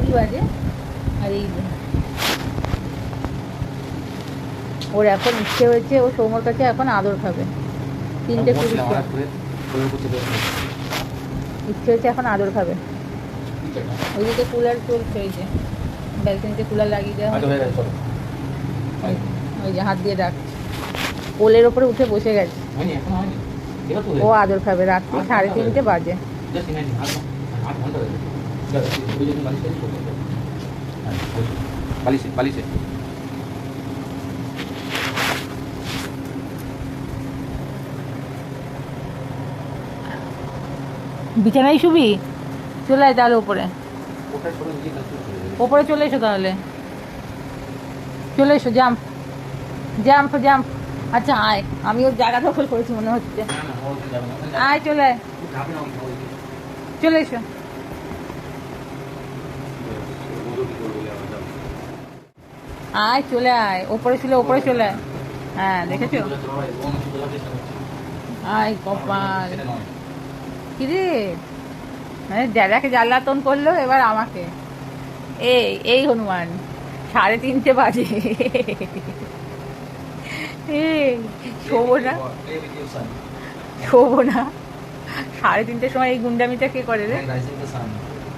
কুড়ি বাজে আর এই ওর এখন ইচ্ছে হয়েছে ও সৌমর কাছে এখন আদর খাবে। তিনটে কুড়ি। ইচ্ছে হয়েছে এখন আদর খাবে। ওইদিকে কুলার চলছে ওই যে ব্যালকনিতে কুলার লাগিয়ে দেওয়া হয়ে। চলো। ওই- যে হাত দিয়ে ডাকছে। কোলের ওপরে উঠে বসে গেছে। ও আদর খাবে রাত্রি সাড়ে তিনটে বাজে। বালিশ বিছানায় শুবি? চলে আয় তাহলে দেবে। ওপরে চলে এসো তাহলে। চলে এসো জাম্প জাম্প জাম্প আচ্ছা আয়। আমি ওর জায়গা দখল করেছি মনে হচ্ছে। আয় চলে চলে এসো ও তো কি করবে বলে আবার যাবে। আয় চলে আয়। ওপরে ছিল ওপরে চলে আয়। হ্যাঁ দেখেছ। আয় কপাল। কিরে? মানে দাদাকে জ্বালাতন করল এবার আমাকে। এই এই হনুমান সাড়ে তিনটে বাজে। এই শোবো না। শোবো না। সাড়ে তিনটের সময় এই গুন্ডামিটা কে করে রে.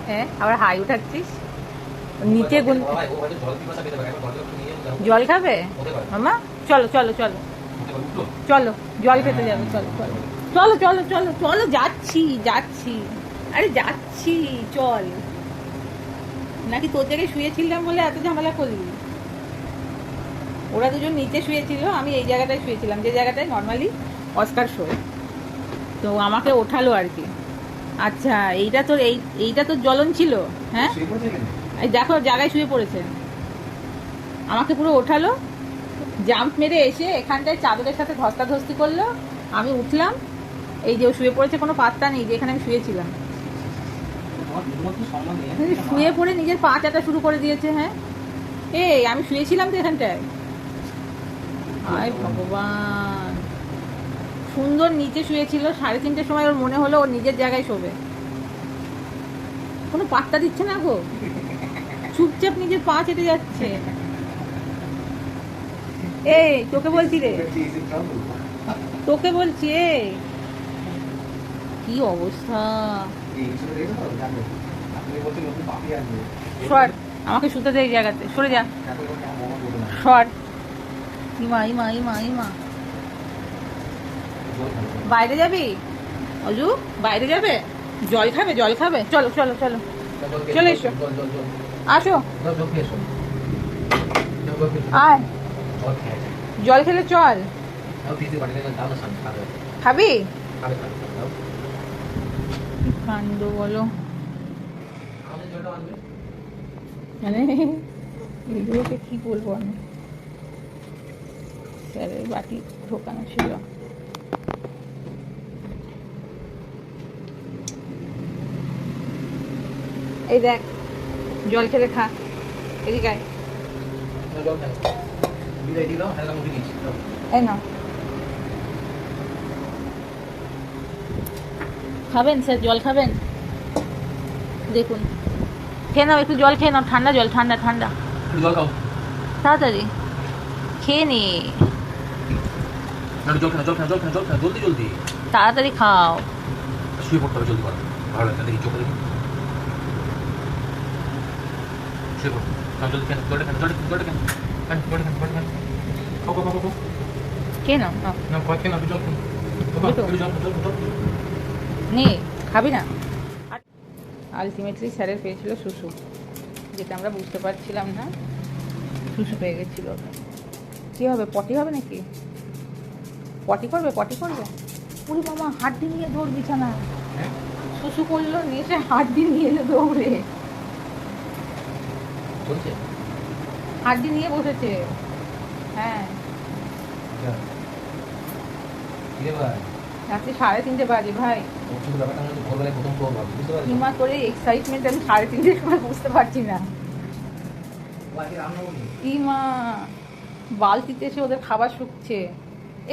হ্যাঁ আবার হাই উঠাচ্ছিস? নিচে জল খাবে? মামা? চলো চলো চলো। চলো, জল খেতে যাবে, চলো চলো। চলো চলো চলো চলো, যাচ্ছি যাচ্ছি। আরে যাচ্ছি, চল। নাকি তোর জায়গায় শুয়েছিলাম বলে এত ঝামেলা করলি? ওরা দুজন নিচে শুয়েছিল, আমি এই জায়গাটায় শুয়েছিলাম। যে জায়গাটায় নর্মালি অস্কার শোয়। তো আমাকে ওঠালো আর কি। আচ্ছা এইটা তোর এই এইটা তোর জ্বলন ছিল হ্যাঁ? এই দেখো জায়গায় শুয়ে পড়েছে। আমাকে পুরো ওঠালো জাম্প মেরে এসে এখানটায় চাদরের সাথে ধস্তাধস্তি করল। আমি উঠলাম, এই যে শুয়ে পড়েছে, কোনো পাত্তা নেই যেখানে আমি শুয়েছিলাম? শুয়ে পড়ে নিজের পা চাটা শুরু করে দিয়েছে হ্যাঁ? এই, আমি শুয়েছিলাম তো এখানটায়। আয় ভগবান। সুন্দর নিচে শুয়েছিল, সাড়ে তিনটের সময় ওর মনে হলো ওর নিজের জায়গায় শোবে। কোনো পাত্তা দিচ্ছে না গো। চুপচাপ নিজের পা চেটে যাচ্ছে। এই, তোকে বলছি রে. তোকে বলছি, এই। কি অবস্থা। সর, আমাকে শুতে দে এই জায়গাতে। সরে যা। সর। ইমা ইমা ইমা ইমা। বাইরে যাবি? অজু, বাইরে যাবে? জল খাবে জল খাবে। চলো চলো চলো। চলে এসো। আসো। আয়। জল খেলে চল। খাবে। কাণ্ড বলো। মানে এগুলোকে কি বলব আমি? স্যারের বাটি ঢোকানো ছিল। এই দেখ জল খেলে খা। এদিকে আয়। খাবেন স্যার জল খাবেন? দেখুন। খেয়ে নাও একটু জল খেয়ে নাও ঠান্ডা জল ঠান্ডা ঠান্ডা। তাড়াতাড়ি। খেয়ে নি। তাড়াতাড়ি খাও। শুয়ে পড়তে হবে জলদি ভালো লাগছে দেখি চোখে দেখি শুয়ে পড়ো জলদি নাও না খেয়ে না খাবি না আলটিমেটলি স্যারের পেয়েছিল শুশু যেটা আমরা বুঝতে পারছিলাম না শুশু পেয়ে গেছিল কী হবে পটি হবে নাকি পটি করবে পটি করবে পুরি মামা হাড্ডি নিয়ে দৌড় বিছানা? শুশু করল নিয়ে এসে হাড্ডি নিয়ে এলো দৌড়ে হাড্ডি নিয়ে বসেছে। হ্যাঁ। রাত্রি সাড়ে তিনটে বাজে ভাই। বুঝতে করে এক্সাইটমেন্ট আমি সাড়ে তিনটের সময় বুঝতে পারছি না। ইমা বালতিতে এসে ওদের খাবার শুকছে।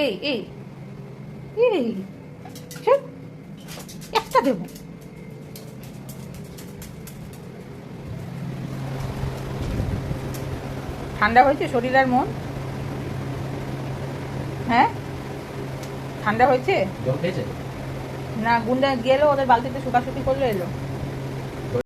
এই এই এই একটা দেবো। ঠান্ডা হয়েছে শরীর আর মন? হ্যাঁ? ঠান্ডা হয়েছে? না গুন্ডা গেলো ওদের বালতিতে শুকাশুকি করল এলো।